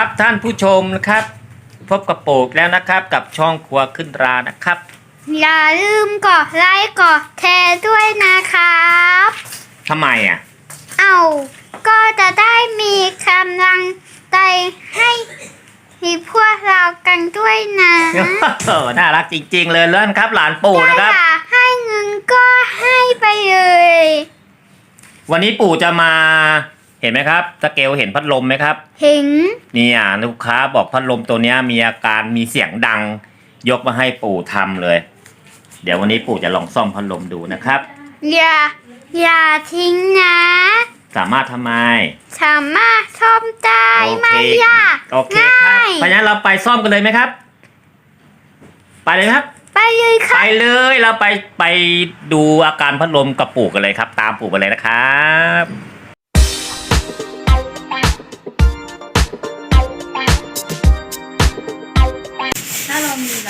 ครับท่านผู้ชมนะครับ พบกับโปกแล้วนะครับ กับช่องครัวขึ้นรานะครับ อย่าลืมกดไลค์กดแชร์ด้วยนะครับทำไมอะ เอาก็จะได้มีกำลังใจให้มีพวกเรากันด้วยนะน่ารักจริง ๆ เลยเล่นครับ หลานปู่นะครับถ้าอยากให้เงินก็ให้ไปเลย วันนี้ปู่จะมา เห็นไหมครับสเกลเห็นพัดลมไหมครับเห็นเนี่ยลูกค้าบอกพัดลมตัวเนี้ยมีอาการมีเสียงดัง ยกมาให้ปู่ทำเลย เดี๋ยววันนี้ปู่จะลองซ่อมพัดลมดูนะครับ อย่า อย่าทิ้งนะ สามารถทำไม สามารถซ่อมได้โอเคไม่ยากโอเคครับง่าย เพราะฉะนั้นเราไปซ่อมกันเลยไหมครับ ไปเลยครับ ไปเลยคไปรับเลยเราไปไปดูอาการพัดลมกับปู่กันเลยครับ ตามปู่ไปเลยนะครับ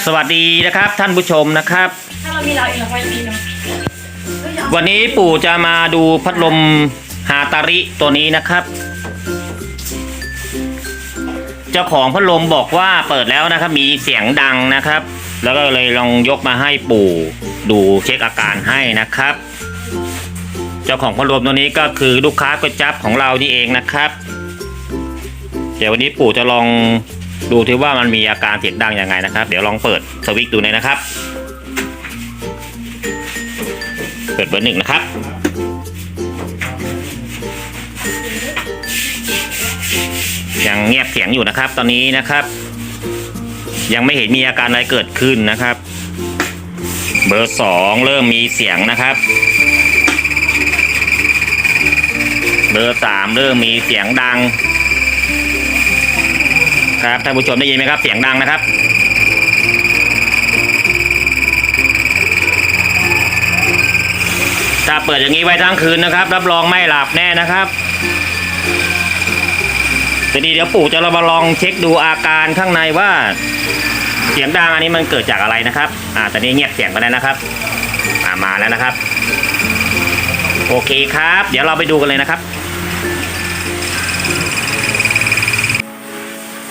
สวัสดีนะครับท่านผู้ชมนะครับ ถ้าเรามีเราเองเราค่อยมีเนาะเฮ้ยเอาวันนี้ปู่จะมาดูพัดลมฮาตาริตัวนี้นะครับ เจ้าของพัดลมบอกว่าเปิดแล้วนะครับ มีเสียงดังนะครับ แล้วก็เลยลองยกมาให้ปู่ดูเช็คอาการให้นะครับ เจ้าของพัดลมตัวนี้ก็คือลูกค้าก๋วยจั๊บของเรานี่เองนะครับ เดี๋ยววันนี้ปู่จะลอง ดูที่ว่ามันมีอาการเสียงดังยังไงนะครับ เดี๋ยวลองเปิดสวิตช์ดูเลยนะครับ เปิดเบอร์หนึ่งนะครับ ยังเงียบเสียงอยู่นะครับ ตอนนี้นะครับ ยังไม่เห็นมีอาการอะไรเกิดขึ้นนะครับ เบอร์สองเริ่มมีเสียงนะครับ เบอร์สามเริ่มมีเสียงดัง ครับท่านผู้ชมได้ยินไหมครับเสียงดังนะครับถ้าเปิดอย่างนี้ไว้ทั้งคืนนะครับ รับรองไม่หลับแน่นะครับทีนี้เดี๋ยวปู่จะเรามาลองเช็คดูอาการข้างในว่า เสียงดังอันนี้มันเกิดจากอะไรนะครับ อ่าตอนนี้เงียบเสียงไปแล้วนะครับอ่ามาแล้วนะครับ โอเคครับ เดี๋ยวเราไปดูกันเลยนะครับ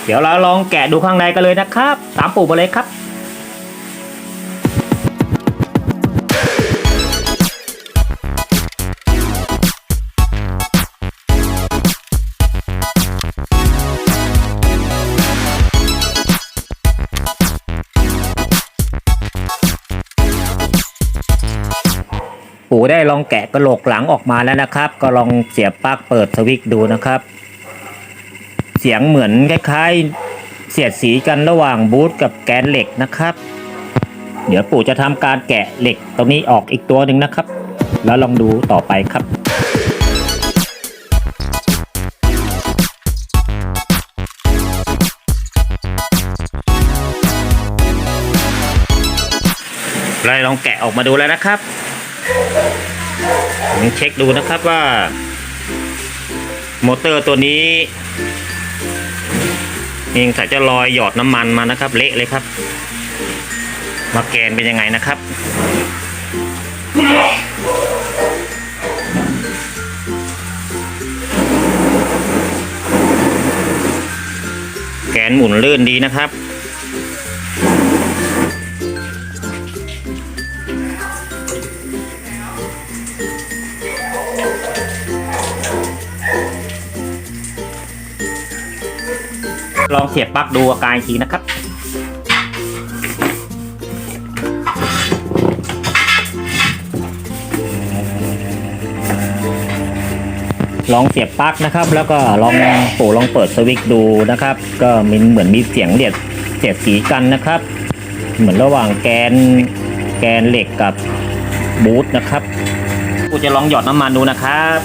เดี๋ยวเราลองแกะดูข้างในกันเลยนะครับ ตามปู่มาเลยครับ ปู่ได้ลองแกะกระโหลกหลังออกมาแล้วนะครับ ก็ลองเสียบปลั๊กเปิดสวิตช์ดูนะครับ เสียงเหมือนคล้ายๆ เสียดสีกันระหว่างบูทกับแกนเหล็กนะครับ เดี๋ยวปู่จะทำการแกะเหล็กตรงนี้ออกอีกตัวหนึ่งนะครับ แล้วลองดูต่อไปครับเราลองแกะออกมาดูแล้วนะครับผมเช็คดูนะครับว่า มอเตอร์ตัวนี้ เองใส่จะลอยหยอดน้ำมันมานะครับ เละเลยครับ มาแกนเป็นยังไงนะครับ แกนหมุนลื่นดีนะครับ ลองเสียบปลั๊กดูอาการอีกทีนะครับลองเสียบปลั๊กนะครับ แล้วก็ลองปู่ลองเปิดสวิตช์ดูนะครับ ก็มีเหมือนมีเสียงเดียดเสียดสีกันนะครับ เหมือนระหว่างแกนแกนเหล็กกับบูทนะครับปู่จะลองหยอดน้ำมันดูนะครับ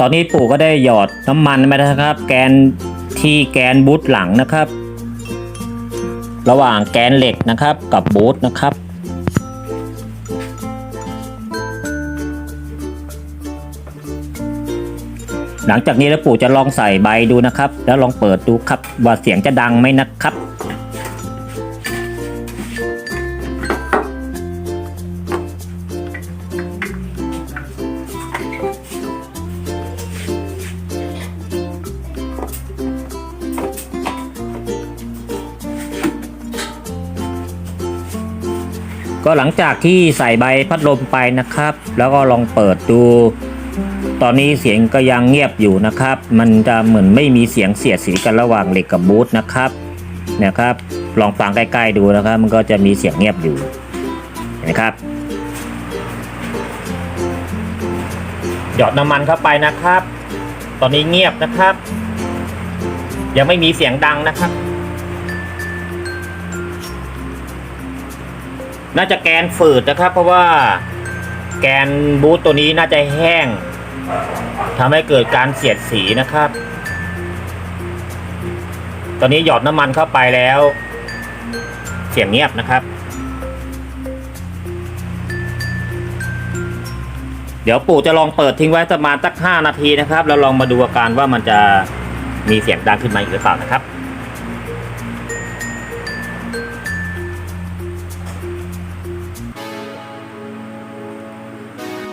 ตอนนี้ปู่ก็ได้หยอดน้ำมันมาแล้วนะครับ แกนที่แกนบูทหลังนะครับ ระหว่างแกนเหล็กนะครับกับบูทนะครับ หลังจากนี้แล้วปู่จะลองใส่ใบดูนะครับ แล้วลองเปิดดูครับว่าเสียงจะดังไหมนะครับ ก็หลังจากที่ใส่ใบพัดลมไปนะครับ แล้วก็ลองเปิดดู ตอนนี้เสียงก็ยังเงียบอยู่นะครับ มันจะเหมือนไม่มีเสียงเสียดสีกันระหว่างเหล็กกับบูทนะครับนะครับ ลองฟังใกล้ๆดูนะครับ มันก็จะมีเสียงเงียบอยู่นะครับหยอดน้ำมันเข้าไปนะครับ ตอนนี้เงียบนะครับ ยังไม่มีเสียงดังนะครับ น่าจะแกนฝืดนะครับ เพราะว่าแกนบูทตัวนี้น่าจะแห้งทำให้เกิดการเสียดสีนะครับ ตอนนี้หยอดน้ำมันเข้าไปแล้ว เสียงเงียบนะครับ เดี๋ยวปู่จะลองเปิดทิ้งไว้ประมาณสัก5นาทีนะครับ แล้วลองมาดูอาการว่ามันจะมีเสียงดังขึ้นมาอีกหรือเปล่านะครับ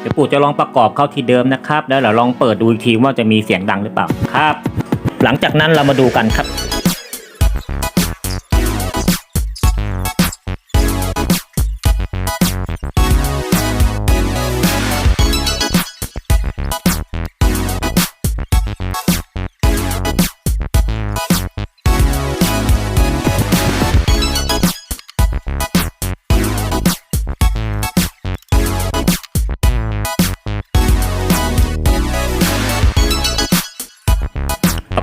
เดี๋ยวปู่จะลองประกอบเข้าที่เดิมนะครับ แล้วเราลองเปิดดูอีกทีว่าจะมีเสียงดังหรือเปล่าครับ หลังจากนั้นเรามาดูกันครับ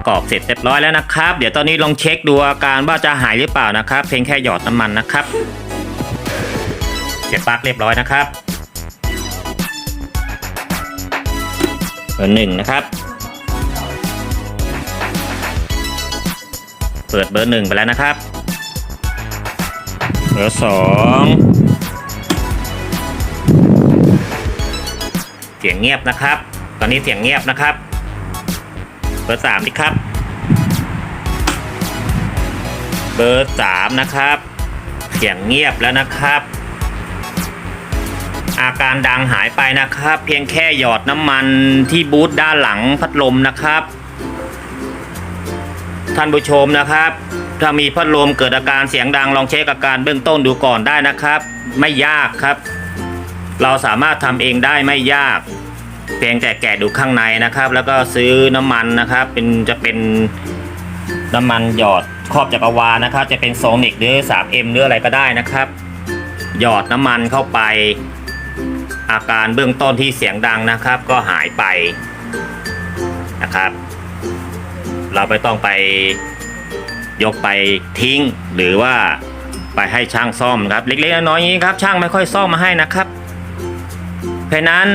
กอบเสร็จเรียบร้อยแล้วนะครับ เดี๋ยวตอนนี้ลองเช็คดูอาการว่าจะหายหรือเปล่านะครับ เพียงแค่หยอดน้ำมันนะครับเสียบปลั๊กเรียบร้อยนะครับเบอร์หนึ่งนะครับ เปิดเบอร์หนึ่งไปแล้วนะครับ เบอร์สองเสียงเงียบนะครับ ตอนนี้เสียงเงียบนะครับ บอร์สามนี่ครับ เบอร์สามนะครับ เสียงเงียบแล้วนะครับ อาการดังหายไปนะครับ เพียงแค่หยอดน้ำมันที่บูธด้านหลังพัดลมนะครับ ท่านผู้ชมนะครับ ถ้ามีพัดลมเกิดอาการเสียงดังลองเช็คอาการเบื้องต้นดูก่อนได้นะครับ ไม่ยากครับ เราสามารถทำเองได้ไม่ยาก เพียงแต่แกะดูข้างในนะครับ แล้วก็ซื้อน้ำมันนะครับ เป็นจะเป็นน้ำมันหยอดครอบจักรวาลนะครับ จะเป็นโซนิกหรือ 3M หรืออะไรก็ได้นะครับ หยอดน้ำมันเข้าไป อาการเบื้องต้นที่เสียงดังนะครับ ก็หายไปนะครับ เราไม่ต้องไปยกไปทิ้งหรือว่าไปให้ช่างซ่อมครับ เล็กๆน้อยๆอย่างนี้ครับ ช่างไม่ค่อยซ่อมมาให้นะครับเพราะนั้น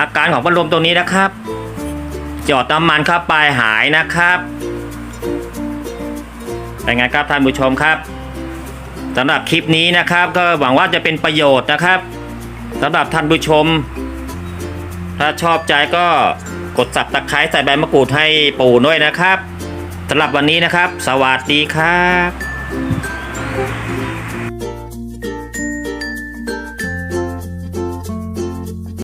อาการของพัดลมตัวนี้นะครับ จอดน้ำมันเข้าไปหายนะครับเป็นไงครับท่านผู้ชมครับสำหรับคลิปนี้นะครับ ก็หวังว่าจะเป็นประโยชน์นะครับสำหรับท่านผู้ชม ถ้าชอบใจก็กดสับตะไคร้ใส่ใบมะกรูดให้ปู่ด้วยนะครับสำหรับวันนี้นะครับ สวัสดีครับ